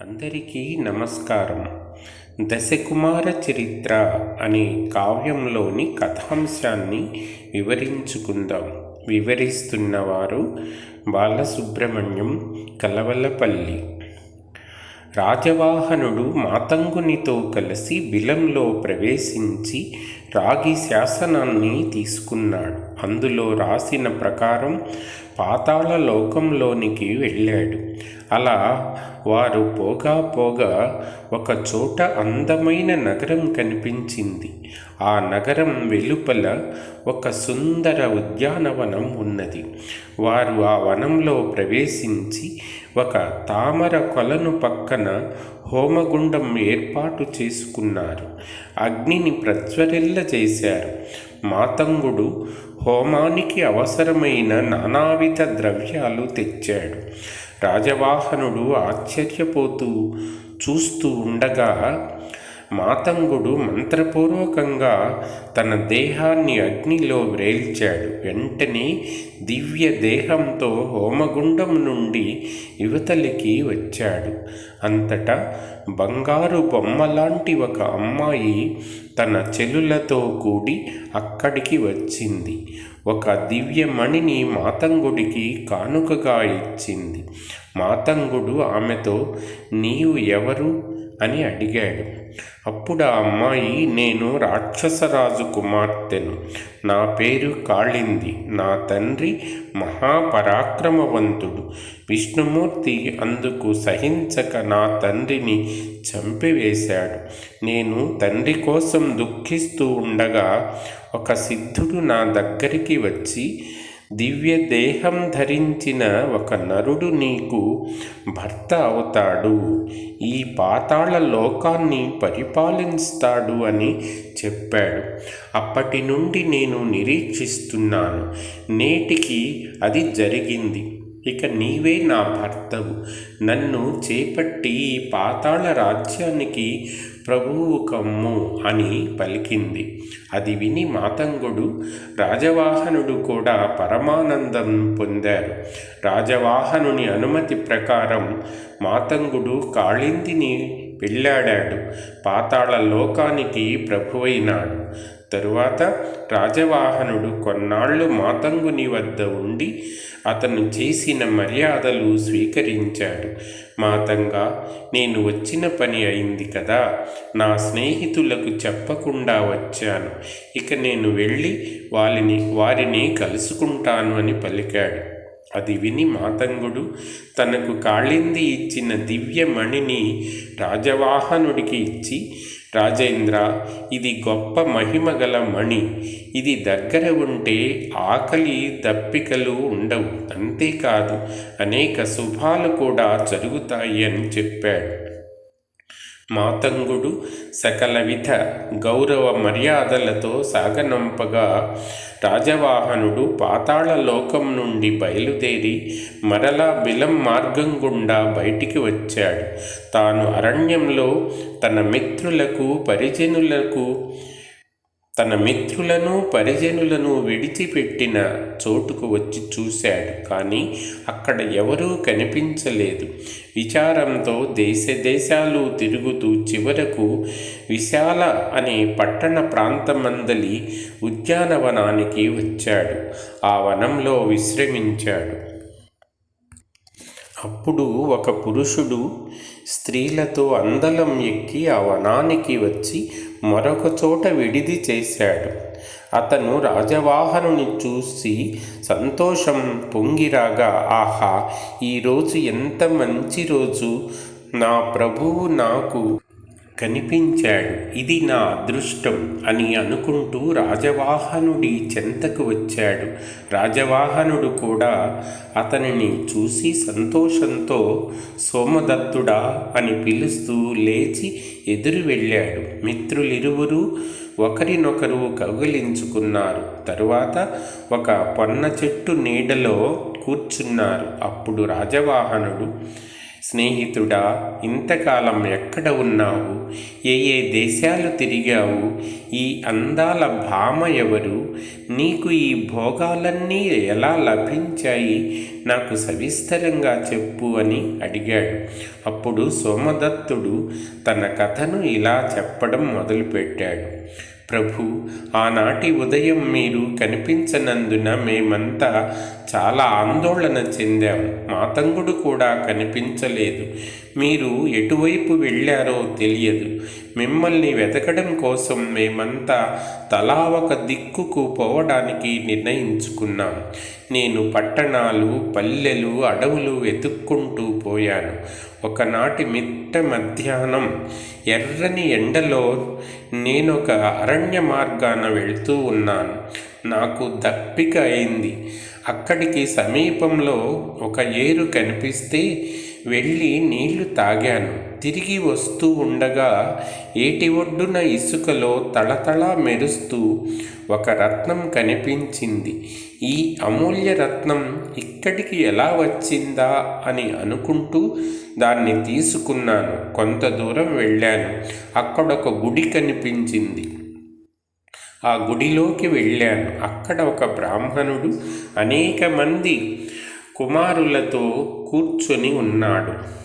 అందరికీ నమస్కారం. దశకుమార చరిత్ర అనే కావ్యంలోని కథాంశాన్ని వివరించుకుందాం. వివరిస్తున్నవారు బాలసుబ్రహ్మణ్యం కలవలపల్లి. రాజవాహనుడు మాతంగునితో కలిసి బిలంలో ప్రవేశించి రాగి శాసనాన్ని తీసుకున్నాడు. అందులో రాసిన ప్రకారం పాతాళ లోకంలోనికి వెళ్ళాడు. అలా వారు పోగా పోగా ఒక చోట అందమైన నగరం కనిపించింది. ఆ నగరం వెలుపల ఒక సుందర ఉద్యానవనం ఉన్నది. వారు ఆ వనంలో ప్రవేశించి ఒక తామర కొలను పక్కన హోమగుండం ఏర్పాటు చేసుకున్నారు. అగ్నిని ప్రజ్వరిల్ల చేశారు. మాతంగుడు హోమానికి అవసరమైన నానావిధ ద్రవ్యాలు తెచ్చాడు. రాజవాహనుడు ఆశ్చర్యపోతూ చూస్తూ ఉండగా మాతంగుడు మంత్రపూర్వకంగా తన దేహాన్ని అగ్నిలో వ్రేల్చాడు. వెంటనే దివ్య దేహంతో హోమగుండం నుండి యువతలికి వచ్చాడు. అంతటా బంగారు బొమ్మలాంటి ఒక అమ్మాయి తన చెలులతో కూడి అక్కడికి వచ్చింది. ఒక దివ్యమణిని మాతంగుడికి కానుకగా ఇచ్చింది. మాతంగుడు ఆమెతో నీవు ఎవరు? అని అడిగాడు. అప్పుడు ఆ అమ్మాయి నేను రాక్షసరాజు కుమార్తెను. నా పేరు కాళింది. నా తండ్రి మహాపరాక్రమవంతుడు. విష్ణుమూర్తి అందుకు సహించక నా తండ్రిని చంపివేశాడు. నేను తండ్రి కోసం దుఃఖిస్తూ ఉండగా ఒక సిద్ధుడు నా దగ్గరికి వచ్చి దివ్య దేహం ధరించిన ఒక నరుడు నీకు భర్త అవుతాడు. ఈ పాతాళ లోకాన్ని పరిపాలిస్తాడు అని చెప్పాడు. అప్పటి నుండి నేను నిరీక్షిస్తున్నాను. నేటికి అది జరిగింది. ఇక నీవే నా భర్తవు. నన్ను చేపట్టి ఈ పాతాళ రాజ్యానికి ప్రభువు కమ్ము అని పలికింది. అది విని మాతంగుడు రాజవాహనుడు కూడా పరమానందం పొందారు. రాజవాహనుని అనుమతి ప్రకారం మాతంగుడు కాళిందిని పెళ్ళాడాడు పాతాళ లోకానికి ప్రభువైనాడు. తరువాత రాజవాహనుడు కొన్నాళ్ళు మాతంగుని వద్ద ఉండి అతను చేసిన మర్యాదలు స్వీకరించాడు. మాతంగా నేను వచ్చిన పని అయింది కదా. నా స్నేహితులకు చెప్పకుండా వచ్చాను. ఇక నేను వెళ్ళి వాళ్ళని వారిని కలుసుకుంటాను అని పలికాడు. అది విని మాతంగుడు తనకు కాళింది ఇచ్చిన దివ్యమణిని రాజవాహనుడికి ఇచ్చి రాజేంద్ర ఇది గొప్ప మహిమగల మణి. ఇది దగ్గర ఉంటే ఆకలి దప్పికలు ఉండవు. అంతేకాదు అనేక శుభాలు కూడా జరుగుతాయి అని చెప్పాడు. మాతంగుడు సకలవిధ గౌరవ మర్యాదలతో సాగనంపగా రాజవాహనుడు పాతాళ లోకం నుండి బయలుదేరి మరలా బిలం మార్గం గుండా బయటికి వచ్చాడు. తాను అరణ్యంలో తన మిత్రులకు పరిజనులకు తన మిత్రులను పరిజనులను విడిచిపెట్టిన చోటుకు వచ్చి చూశాడు. కానీ అక్కడ ఎవరూ కనిపించలేదు. విచారంతో దేశ దేశాలు తిరుగుతూ చివరకు విశాల అనే పట్టణ ప్రాంతమందలి ఉద్యానవనానికి వచ్చాడు. ఆ వనంలో విశ్రమించాడు. అప్పుడు ఒక పురుషుడు స్త్రీలతో అందలం ఎక్కి ఆ వనానికి వచ్చి మరొక చోట విడిది చేశాడు. అతను రాజవాహనుని చూసి సంతోషం పొంగిరాగా ఆహా ఈరోజు ఎంత మంచి రోజు. నా ప్రభువు నాకు కనిపించాడు. ఇది నా అదృష్టం అని అనుకుంటూ రాజవాహనుడి చెంతకు వచ్చాడు. రాజవాహనుడు కూడా అతనిని చూసి సంతోషంతో సోమదత్తుడా అని పిలుస్తూ లేచి ఎదురు వెళ్ళాడు. మిత్రులిరువురు ఒకరినొకరు కౌగిలించుకున్నారు. తరువాత ఒక పొన్న చెట్టు నీడలో కూర్చున్నారు. అప్పుడు రాజవాహనుడు స్నేహితుడా ఇంతకాలం ఎక్కడ ఉన్నావు? ఏ ఏ దేశాలు తిరిగావు? ఈ అందాల భామ ఎవరు? నీకు ఈ భోగాలన్నీ ఎలా లభించాయి? నాకు సవిస్తరంగా చెప్పు అని అడిగాడు. అప్పుడు సోమదత్తుడు తన కథను ఇలా చెప్పడం మొదలుపెట్టాడు. ప్రభు ఆనాటి ఉదయం మీరు కనిపించనందున మేమంతా చాలా ఆందోళన చెందాం. మాతంగుడు కూడా కనిపించలేదు. మీరు ఎటువైపు వెళ్ళారో తెలియదు. మిమ్మల్ని వెతకడం కోసం మేమంతా తలా ఒక దిక్కుకు పోవడానికి నిర్ణయించుకున్నాం. నేను పట్టణాలు పల్లెలు అడవులు వెతుక్కుంటూ పోయాను. ఒకనాటి మిట్ట మధ్యాహ్నం ఎర్రని ఎండలో నేనొక అరణ్య మార్గాన వెళ్తూ ఉన్నాను. నాకు దప్పిక అయింది. అక్కడికి సమీపంలో ఒక ఏరు కనిపిస్తే వెళ్ళి నీళ్ళు తాగాను. తిరిగి వస్తూ ఉండగా ఏటి ఒడ్డున ఇసుకలో తళతళ మెరుస్తూ ఒక రత్నం కనిపించింది. ఈ అమూల్య రత్నం ఇక్కడికి ఎలా వచ్చిందా అని అనుకుంటూ దాన్ని తీసుకున్నాను. కొంత దూరం వెళ్ళాను. అక్కడొక గుడి కనిపించింది. ఆ గుడిలోకి వెళ్ళాను. అక్కడ ఒక బ్రాహ్మణుడు అనేక మంది కుమారులతో కూర్చొని ఉన్నాడు.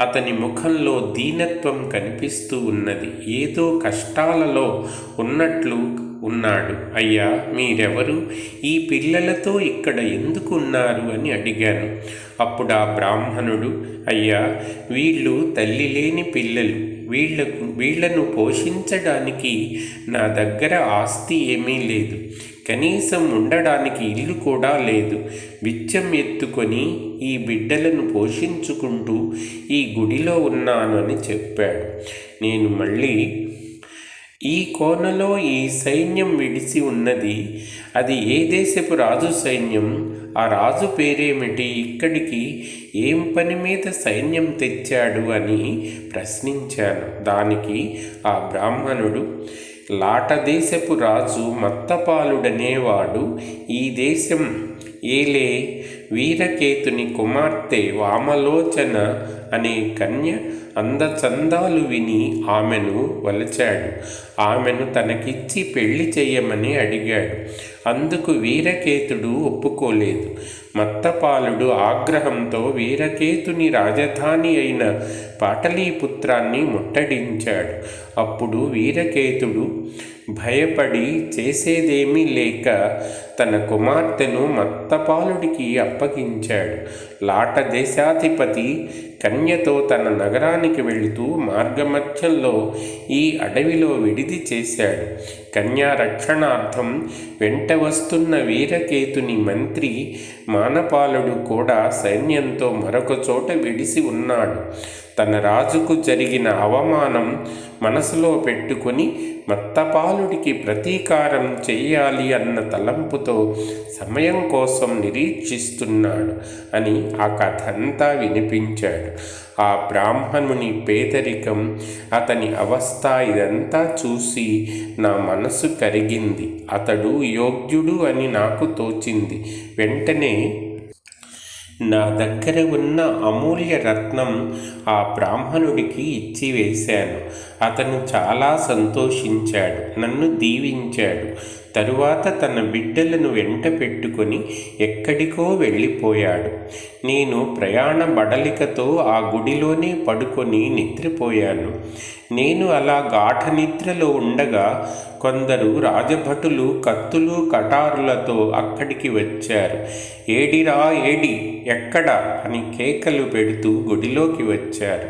అతని ముఖంలో దీనత్వం కనిపిస్తూ ఉన్నది. ఏదో కష్టాలలో ఉన్నట్లు ఉన్నాడు. అయ్యా మీరెవరు? ఈ పిల్లలతో ఇక్కడ ఎందుకు ఉన్నారు అని అడిగాను. అప్పుడు ఆ బ్రాహ్మణుడు అయ్యా వీళ్ళు తల్లి లేని పిల్లలు. వీళ్ళకు వీళ్ళను పోషించడానికి నా దగ్గర ఆస్తి ఏమీ లేదు. కనీసం ఉండడానికి ఇల్లు కూడా లేదు. బిచ్చం ఎత్తుకొని ఈ బిడ్డలను పోషించుకుంటూ ఈ గుడిలో ఉన్నాను అని చెప్పాడు. నేను మళ్ళీ ఈ కోనలో ఈ సైన్యం విడిసి ఉన్నది. అది ఏ దేశపు రాజు సైన్యం? ఆ రాజు పేరేమిటి? ఇక్కడికి ఏం పని మీద సైన్యం తెచ్చాడు అని ప్రశ్నించాను. దానికి ఆ బ్రాహ్మణుడు లాటదేశపు రాజు మత్తపాలుడనేవాడు ఈ దేశం. ఏలే వీరకేతుని కుమార్తె వామలోచన అనే కన్య అందచందాలు విని ఆమెను వలచాడు. ఆమెను తనకిచ్చి పెళ్ళి చేయమని అడిగాడు. అందుకు వీరకేతుడు ఒప్పుకోలేదు. మత్తపాలుడు ఆగ్రహంతో వీరకేతుని రాజధాని అయిన పాటలీపుత్రాన్ని ముట్టడించాడు. అప్పుడు వీరకేతుడు భయపడి చేసేదేమీ లేక తన కుమార్తెను మత్తపాలుడికి అప్పగించాడు. లాట దేశాధిపతి కన్యతో తన నగరానికి వెళుతూ మార్గమధ్యంలో ఈ అడవిలో విడిది చేశాడు. కన్యా రక్షణార్థం వెంట వస్తున్న వీరకేతుని మంత్రి మానపాలుడు కూడా సైన్యంతో మరొక చోట విడిసి ఉన్నాడు. తన రాజుకు జరిగిన అవమానం మనసులో పెట్టుకొని మత్తపాలుడికి ప్రతీకారం చేయాలి అన్న తలంపుతో సమయం కోసం నిరీక్షిస్తున్నాడు అని ఆ కథ అంతా వినిపించాడు. ఆ బ్రాహ్మణుని పేదరికం అతని అవస్థ ఇదంతా చూసి నా మనసు కరిగింది. అతడు యోగ్యుడు అని నాకు తోచింది. వెంటనే నా దగ్గర ఉన్న అమూల్య రత్నం ఆ బ్రాహ్మణుడికి ఇచ్చి వేశాను అతను చాలా సంతోషించాడు నన్ను దీవించాడు. తరువాత తన బిడ్డలను వెంట పెట్టుకొని ఎక్కడికో వెళ్ళిపోయాడు. నేను ప్రయాణ బడలికతో ఆ గుడిలోనే పడుకొని నిద్రపోయాను. నేను అలా గాఢ నిద్రలో ఉండగా కొందరు రాజభటులు కత్తులు కటారులతో అక్కడికి వచ్చారు. ఏడిరా ఏడి ఎక్కడ అని కేకలు పెడుతూ గుడిలోకి వచ్చారు.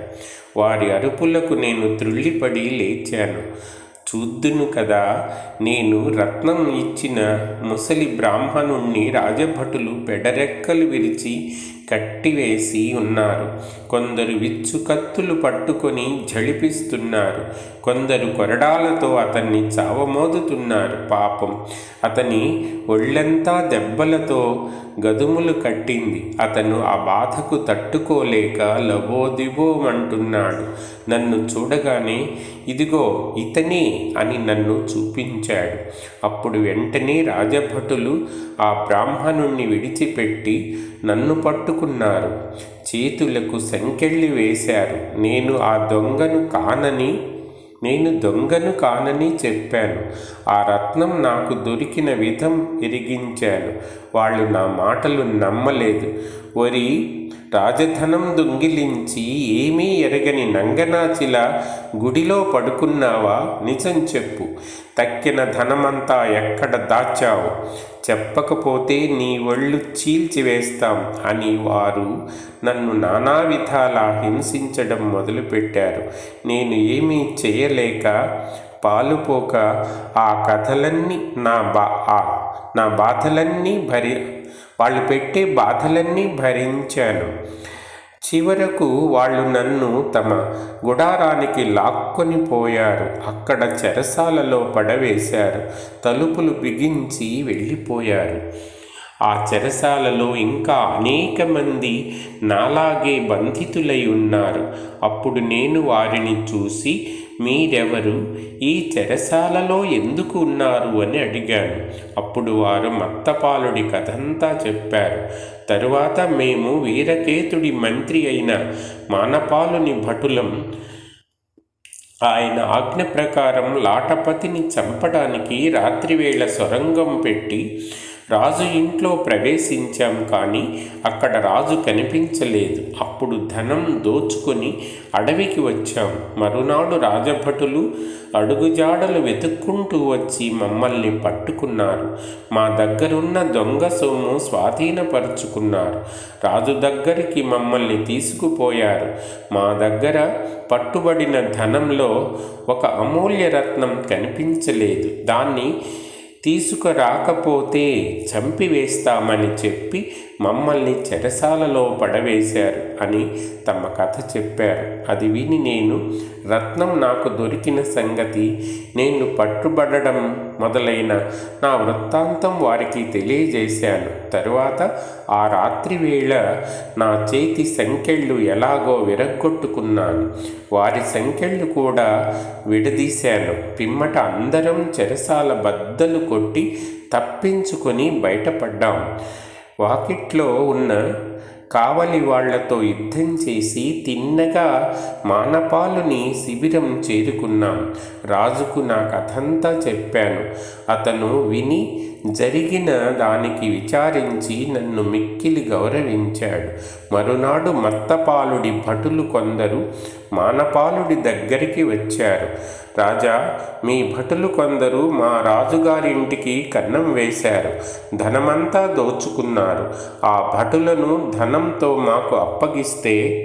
వారి అరుపులకు నేను త్రుళ్ళిపడి లేచాను. చూద్దును కదా నేను రత్నం ఇచ్చిన ముసలి బ్రాహ్మణుణ్ణి రాజభటులు పెడరెక్కలు విరిచి కట్టివేసి ఉన్నారు. కొందరు విచ్చు కత్తులు పట్టుకొని జడిపిస్తున్నారు కొందరు కొరడాలతో అతన్ని చావమోదుతున్నారు. పాపం. అతని ఒళ్ళంతా దెబ్బలతో గదుములు కట్టింది. అతను ఆ బాధకు తట్టుకోలేక లబోదిబోమంటున్నాడు. నన్ను చూడగానే ఇదిగో ఇతనే అని నన్ను చూపించాడు. అప్పుడు వెంటనే రాజభటులు ఆ బ్రాహ్మణుణ్ణి విడిచిపెట్టి నన్ను పట్టుకున్నారు. చేతులకు సంకెళ్ళి వేశారు. నేను ఆ దొంగను కానని నేను దొంగను కానని చెప్పాను. ఆ రత్నం నాకు దొరికిన విధం ఎరిగించాను వాళ్ళు నా మాటలు నమ్మలేదు. వరి రాజధనం దొంగిలించి ఏమీ ఎరగని నంగనాచిల గుడిలో పడుకున్నావా? నిజం చెప్పు. తక్కిన ధనమంతా ఎక్కడ దాచావు? చెప్పకపోతే నీ ఒళ్ళు చీల్చివేస్తాం అని వారు నన్ను నానా విధాలా హింసించడం మొదలుపెట్టారు. నేను ఏమీ చేయలేక పాలుపోక ఆ కథలన్నీ నా బా నా బాధలన్నీ భరి వాళ్ళు పెట్టే బాధలన్నీ భరించాను. చివరకు వాళ్ళు నన్ను తమ గుడారానికి లాక్కొని పోయారు. అక్కడ చెరసాలలో పడవేశారు. తలుపులు బిగించి వెళ్ళిపోయారు. ఆ చెరసాలలో ఇంకా అనేక మంది నాలాగే బంధితులై ఉన్నారు. అప్పుడు నేను వారిని చూసి మీరెవరు? ఈ చెరసాలలో ఎందుకు ఉన్నారు? అని అడిగాను. అప్పుడు వారు మత్తపాలుడి కథంతా చెప్పారు. తరువాత మేము వీరకేతుడి మంత్రి అయిన మానపాలుని భటులం. ఆయన ఆజ్ఞ ప్రకారం లాటపతిని చంపడానికి రాత్రివేళ సొరంగం పెట్టి రాజు ఇంట్లో ప్రవేశించాం కానీ అక్కడ రాజు కనిపించలేదు. అప్పుడు ధనం దోచుకొని అడవికి వచ్చాం. మరునాడు రాజభటులు అడుగుజాడలు వెతుక్కుంటూ వచ్చి మమ్మల్ని పట్టుకున్నారు. మా దగ్గరున్న దొంగ సొమ్ము స్వాధీనపరుచుకున్నారు. రాజు దగ్గరికి మమ్మల్ని తీసుకుపోయారు. మా దగ్గర పట్టుబడిన ధనంలో ఒక అమూల్య రత్నం కనిపించలేదు. దాన్ని తీసుకురాకపోతే చంపివేస్తామని చెప్పి మమ్మల్ని చెరసాలలో పడవేశారు అని తమ కథ చెప్పారు. అది విని నేను రత్నం నాకు దొరికిన సంగతి నేను పట్టుబడడం మొదలైన నా వృత్తాంతం వారికి తెలియజేశాను. తరువాత ఆ రాత్రి వేళ నా చేతి సంకెళ్ళు ఎలాగో విరగ్గొట్టుకున్నాను. వారి సంకెళ్ళు కూడా విడదీశాను. పిమ్మట అందరం చెరసాల బద్దలు కొట్టి తప్పించుకొని బయటపడ్డాం. వాకిట్లో ఉన్న కావలి వాళ్ళతో యుద్ధం చేసి తిన్నగా మానపాలుని శిబిరం చేరుకున్నాం. రాజుకు నా కథంతా చెప్పాను. అతను విని జరిగిన దానికి విచారించి నన్ను మిక్కిలి గౌరవించాడు. మరునాడు మత్తపాలుడి భటులు కొందరు మానపాలుడి దగ్గరికి వచ్చారు. రాజా మీ భటులు కొందరు మా రాజుగారింటికి కన్నం వేశారు ధనమంతా దోచుకున్నారు. ఆ భటులను ధనంతో మాకు అప్పగిస్తే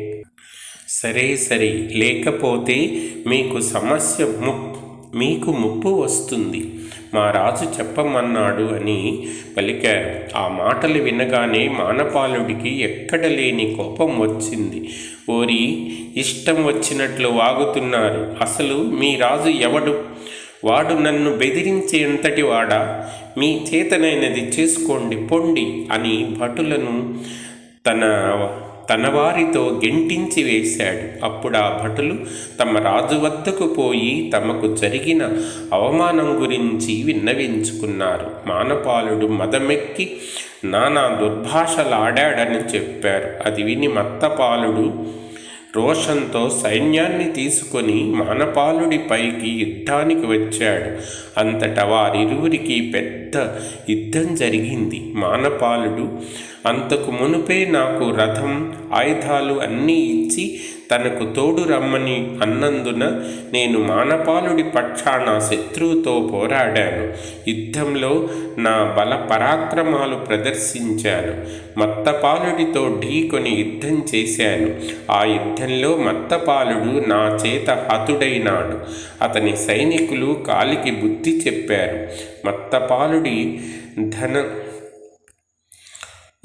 సరే సరే లేకపోతే మీకు సమస్య ముప్పు మీకు ముప్పు వస్తుంది. మా రాజు చెప్పమన్నాడు అని పలికారు. ఆ మాటలు వినగానే మానపాలుడికి ఎక్కడ లేని కోపం వచ్చింది. ఓరి ఇష్టం వచ్చినట్లు వాగుతున్నారు. అసలు మీ రాజు ఎవడు? వాడు నన్ను బెదిరించేంతటి వాడా? మీ చేతనైనది చేసుకోండి పొండి అని భటులను తన తనవారితో గెంటించి వేశాడు. అప్పుడు ఆ భటులు తమ రాజు వద్దకు పోయి తమకు జరిగిన అవమానం గురించి విన్నవించుకున్నారు. మానపాలుడు మదమెక్కి నానా దుర్భాషలాడాడని చెప్పారు. అది విని మత్తపాలుడు రోషంతో సైన్యాన్ని తీసుకొని మానపాలుడి పైకి యుద్ధానికి వచ్చాడు. అంతటా వారిరువురికి పెద్ద యుద్ధం జరిగింది. మానపాలుడు అంతకు మునుపే నాకు రథం ఆయుధాలు అన్నీ ఇచ్చి తనకు తోడు రమ్మని అన్నందున నేను మానపాలుడి పక్షాన శత్రువుతో పోరాడాను. యుద్ధంలో నా బల పరాక్రమాలు ప్రదర్శించాను. మత్తపాలుడితో ఢీకొని యుద్ధం చేశాను. ఆ యుద్ధంలో మత్తపాలుడు నా చేత హతుడైనాడు. అతని సైనికులు కాలికి బుద్ధి చెప్పారు. మత్తపాలుడి ధన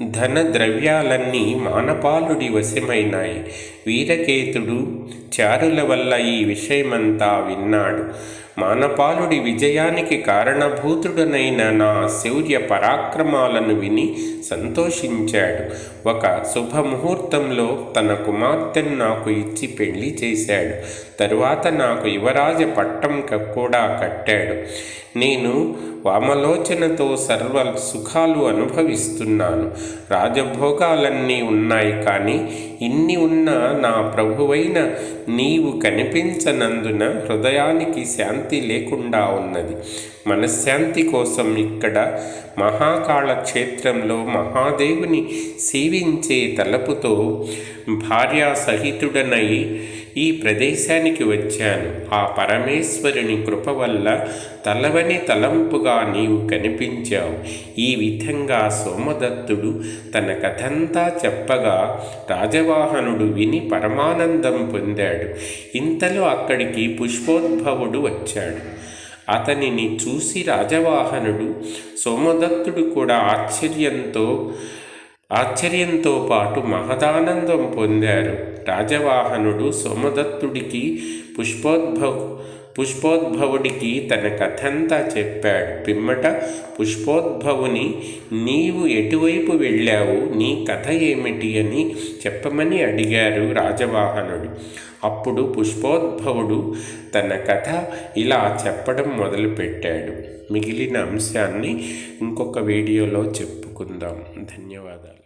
ధన ద్రవ్యాలన్నీ మానపాలుడి వశమైనాయి. వీరకేతుడు చారుల వల్ల ఈ విషయమంతా విన్నాడు. మానపాలుడి విజయానికి కారణభూతుడనైన నా శౌర్య పరాక్రమాలను విని సంతోషించాడు. ఒక శుభముహూర్తంలో తన కుమార్తెను నాకు ఇచ్చి పెళ్ళి చేశాడు. తరువాత నాకు యువరాజ పట్టం కూడా కట్టాడు. నేను వామలోచనతో సర్వ సుఖాలు అనుభవిస్తున్నాను. రాజభోగాలన్నీ ఉన్నాయి కానీ ఎన్ని ఉన్న నా ప్రభువైన నీవు కనిపించనందున హృదయానికి శాంతి లేకుండా ఉన్నది. మనశ్శాంతి కోసం ఇక్కడ మహాకాళ క్షేత్రంలో మహాదేవుని సేవించే తలపుతో భార్యా సహితుడనై ఈ ప్రదేశానికి వచ్చాను. ఆ పరమేశ్వరుని కృప వల్ల తలవని తలంపుగా నీవు కనిపించావు. ఈ విధంగా సోమదత్తుడు తన కథంతా చెప్పగా రాజవాహనుడు విని పరమానందం పొందాడు. ఇంతలో అక్కడికి పుష్పోద్భవుడు వచ్చాడు. అతనిని చూసి రాజవాహనుడు సోమదత్తుడు కూడా ఆశ్చర్యంతో ఆశ్చర్యంతో పాటు మహదానందం పొందారు. రాజవాహనుడు సోమదత్తుడికి పుష్పోద్భవ పుష్పోద్భవుడికి తన కథంతా చెప్పాడు. పిమ్మట పుష్పోద్భవుని నీవు ఎటువైపు వెళ్ళావు? నీ కథ ఏమిటి అని చెప్పమని అడిగారు రాజవాహనుడు. అప్పుడు పుష్పోద్భవుడు తన కథ ఇలా చెప్పడం మొదలుపెట్టాడు. మిగిలిన అంశాన్ని ఇంకొక వీడియోలో చెప్పుకుందాం. ధన్యవాదాలు.